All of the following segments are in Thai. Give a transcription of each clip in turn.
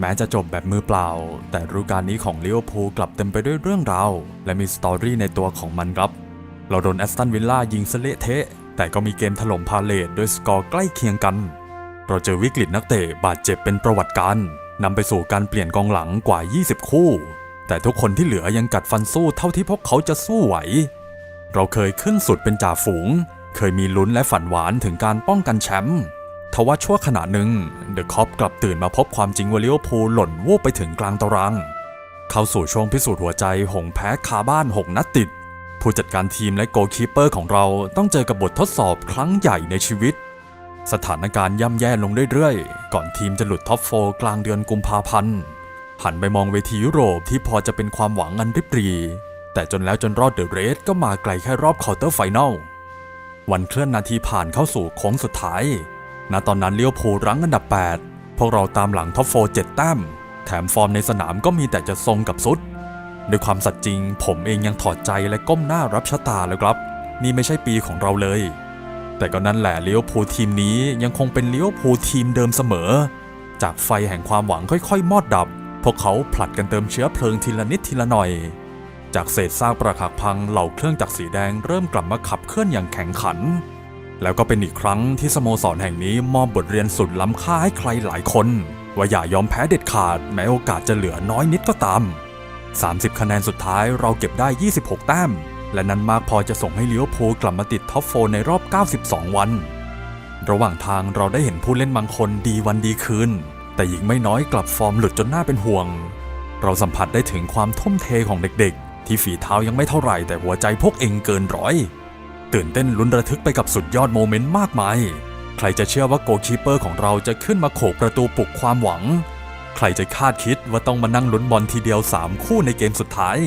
แม้จะจบแบบมือเปล่า แต่ฤดูกาลนี้ของลิเวอร์พูลกลับเต็มไปด้วยเรื่องราว และมีสตอรี่ในตัวของมันครับ เราโดนแอสตันวิลล่ายิงสเละเทะ แต่ก็มีเกมถล่มพาเลตด้วยสกอร์ใกล้เคียงกัน เราเจอวิกฤตนักเตะบาดเจ็บเป็นประวัติการนำไปสู่การเปลี่ยนกองหลังกว่า 20 คู่ แต่ทุกคนที่เหลือยังกัดฟันสู้เท่าที่พวกเขาจะสู้ไหว เราเคยขึ้นสุดเป็นจ่าฝูง เคยมีลุ้นและฝันหวานถึงการป้องกันแชมป์ ทว่าชั่วขณะหนึ่งเดอะคอปกลับตื่นมาพบความจริงว่าลิเวอร์พูลหล่นวูบไปถึงกลางตาราง เข้าสู่ช่วงพิสูจน์หัวใจหงแพ้คาบ้าน 6 นัดติด ผู้จัดการทีมและโกคีเปอร์ของเราต้องเจอกับบททดสอบครั้งใหญ่ในชีวิต สถานการณ์ย่ำแย่ลงเรื่อยๆ ก่อนทีมจะหลุดท็อปโฟกลางเดือนกุมภาพันธ์หันไปมองเวทียุโรปที่พอจะเป็นความหวังอันริบหรี แต่จนแล้วจนรอดเดอะเรสก็มาไกลแค่รอบควอเตอร์ไฟแนลวันเคลื่อนนาทีผ่านเข้าสู่โค้งสุดท้าย ณตอนนั้นเลี้ยวภูลรั้งอันดับ 8 พวกเราตามหลังท็อปโฟร์เจ็ดแต้ม แถมฟอร์มในสนามก็มีแต่จะทรงกับสุด ด้วยความสัตย์จริง ผมเองยังถอดใจและก้มหน้ารับชะตาแล้วครับ นี่ไม่ใช่ปีของเราเลย แต่ก็นั่นแหละเลี้ยวภูลทีมนี้ยังคงเป็นเลี้ยวภูลทีมเดิมเสมอ จากไฟแห่งความหวังค่อยๆ มอดดับ พวกเขาผลัดกันเติมเชื้อเพลิงทีละนิดทีละหน่อย จากเศษซากปรักหักพังเหล่าเครื่องจักรสีแดงเริ่มกลับมาขับเคลื่อนอย่างแข็งขัน แล้วก็เป็นอีกครั้งที่สโมสรแห่งนี้มอบบทเรียนสุดล้ำค่าให้ใครหลายคน ว่าอย่ายอมแพ้เด็ดขาดแม้โอกาสจะเหลือน้อยนิดก็ตาม 30 คะแนนสุดท้ายเราเก็บได้ 26 แต้ม และนั้นมากพอจะส่งให้ลิเวอร์พูลกลับมาติดท็อปโฟในรอบ 92 วัน ระหว่างทางเราได้เห็นผู้เล่นบางคนดีวันดีคืน แต่หญิงไม่น้อยกลับฟอร์มหลุดจนน่าเป็นห่วง เราสัมผัสได้ถึงความทุ่มเทของเด็กๆ ที่ฝีเท้ายังไม่เท่าไหร่แต่หัวใจพวกเองเกินร้อย ตื่นเต้นลุ้นระทึกไปกับสุดยอดโมเมนต์มากมาย ใครจะเชื่อว่าโกคีเปอร์ของเราจะขึ้นมาโขกประตูปลุกความหวัง ใครจะคาดคิดว่าต้องมานั่งลุ้นบอลทีเดียว 3 คู่ในเกมสุดท้าย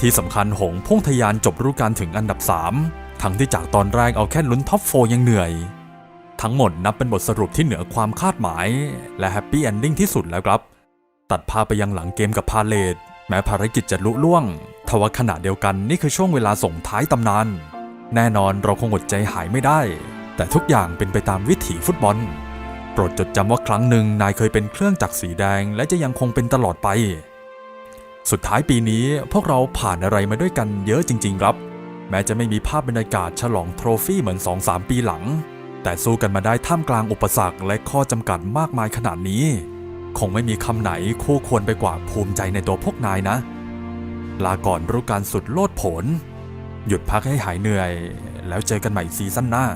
ที่สำคัญหงพุ่งทะยานจบฤดูกาลถึงอันดับ 3 ทั้งที่จากตอนแรกเอาแค่ลุ้นท็อปโฟยังเหนื่อย ทั้งหมดนับเป็นบทสรุปที่เหนือความคาดหมาย และแฮปปี้เอนดิ้งที่สุดแล้วครับ ตัดภาพไปยังหลังเกมกับพาเลตแม้ภารกิจจะลุล่วงทว่าขณะเดียวกันนี่คือช่วงเวลาส่งท้ายตำนาน แน่นอนเราคงอดใจหายไม่ได้ แต่ทุกอย่างเป็นไปตามวิถีฟุตบอล โปรดจดจำว่าครั้งหนึ่งนายเคยเป็นเครื่องจักรสีแดงและจะยังคงเป็นตลอดไป สุดท้ายปีนี้พวกเราผ่านอะไรมาด้วยกันเยอะจริง ๆ ครับ แม้จะไม่มีภาพบรรยากาศฉลองโทรฟี่เหมือน 2-3 ปีหลัง แต่สู้กันมาได้ท่ามกลางอุปสรรคและข้อจำกัดมากมายขนาดนี้ คงไม่มีคำไหนคู่ควรไปกว่าภูมิใจในตัวพวกนายนะ ลาก่อนรู้การสุดโลดผน หยุดพักให้หายเหนื่อย แล้วเจอกันใหม่ซีซั่นหน้า